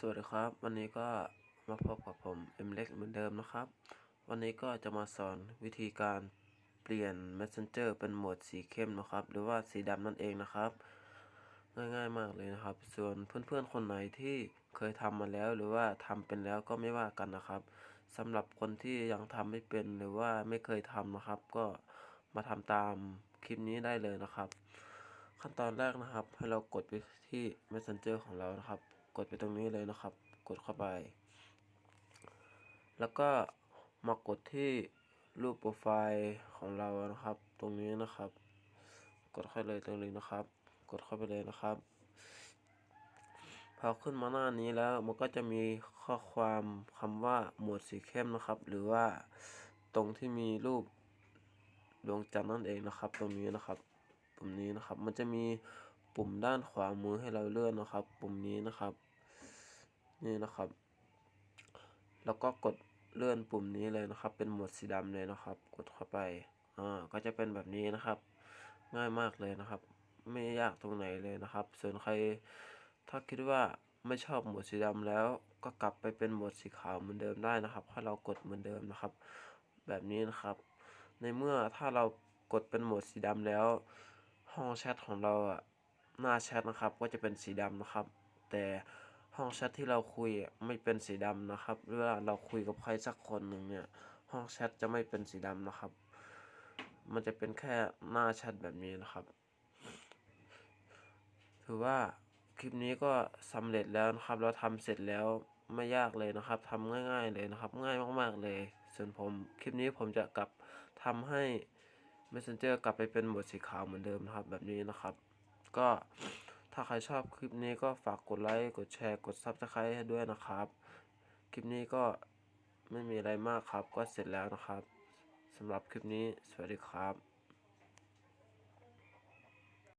สวัสดีครับ วันนี้ก็มาพบกับผมเอ็มเล็กเหมือนเดิมนะครับ วันนี้ก็จะมาสอนวิธีการเปลี่ยน Messenger เป็นโหมดสีเข้มนะครับ หรือว่าสีดำนั่นเองนะครับ ง่ายๆมากเลยนะครับ ส่วนเพื่อนๆคนไหนที่เคยทำมาแล้ว หรือว่าทำเป็นแล้วก็ไม่ว่ากันนะครับสำหรับคนที่ยังทำไม่เป็นหรือว่าไม่เคยทำนะครับ ก็มาทำตามคลิปนี้ได้เลยนะครับ ขั้นตอนแรกนะครับ ให้เรากดไปที่ Messenger ของเรานะครับ กดไปตรงนี้เลยนะครับ กดเข้าไป แล้วก็มากดที่รูปโปรไฟล์ของเรานะครับ ตรงนี้นะครับ กดเข้าเลยตรงนี้นะครับ กดเข้าไปเลยนะครับ พอขึ้นมาหน้านี้แล้วมันก็จะมีข้อความคำว่าหมวดสีเข้มนะครับ หรือว่าตรงที่มีรูปดวงจันทร์นั่นเองนะครับ ตรงนี้นะครับปุ่มนี้นะครับ มันจะมี ปุ่มด้านขวามือให้เราเลื่อนนะครับ ปุ่มนี้นะครับ นี่นะครับ แล้วก็กดเลื่อนปุ่มนี้เลยนะครับ เป็นโหมดสีดำเลยนะครับ กดเข้าไปอ่าก็จะเป็นแบบนี้นะครับ ง่ายมากเลยนะครับ ไม่ยากตรงไหนเลยนะครับ ส่วนใครถ้าคิดว่าไม่ชอบโหมดสีดำแล้วก็กลับไปเป็นโหมดสีขาวเหมือนเดิมได้นะครับถ้าเรากดเหมือนเดิมนะครับ แบบนี้นะครับ ในเมื่อถ้าเรากดเป็นโหมดสีดำแล้ว ห้องแชทของเราอะ หน้าแชทนะครับ ก็จะเป็นสีดำนะครับ แต่ห้องแชทที่เราคุยไม่เป็นสีดำนะครับหรือว่าเราคุยกับใครสักคนหนึ่งเนี่ยห้องแชทจะไม่เป็นสีดำนะครับ มันจะเป็นแค่หน้าแชทแบบนี้นะครับ ถือว่าคลิปนี้ก็สำเร็จแล้วนะครับ เราทำเสร็จแล้วไม่ยากเลยนะครับทำง่าย ๆเลยนะครับ ง่ายมากๆเลย ส่วนผมคลิปนี้ผมจะกลับทำให้ Messenger กลับไปเป็นโหมดสีขาวเหมือนเดิมนะครับ แบบนี้นะครับ ก็ถ้าใครชอบคลิปนี้ก็ฝากกดไลค์กดแชร์กด Subscribe ให้ด้วยนะครับ คลิปนี้ก็ไม่มีอะไรมากครับ ก็เสร็จแล้วนะครับสำหรับคลิปนี้สวัสดีครับ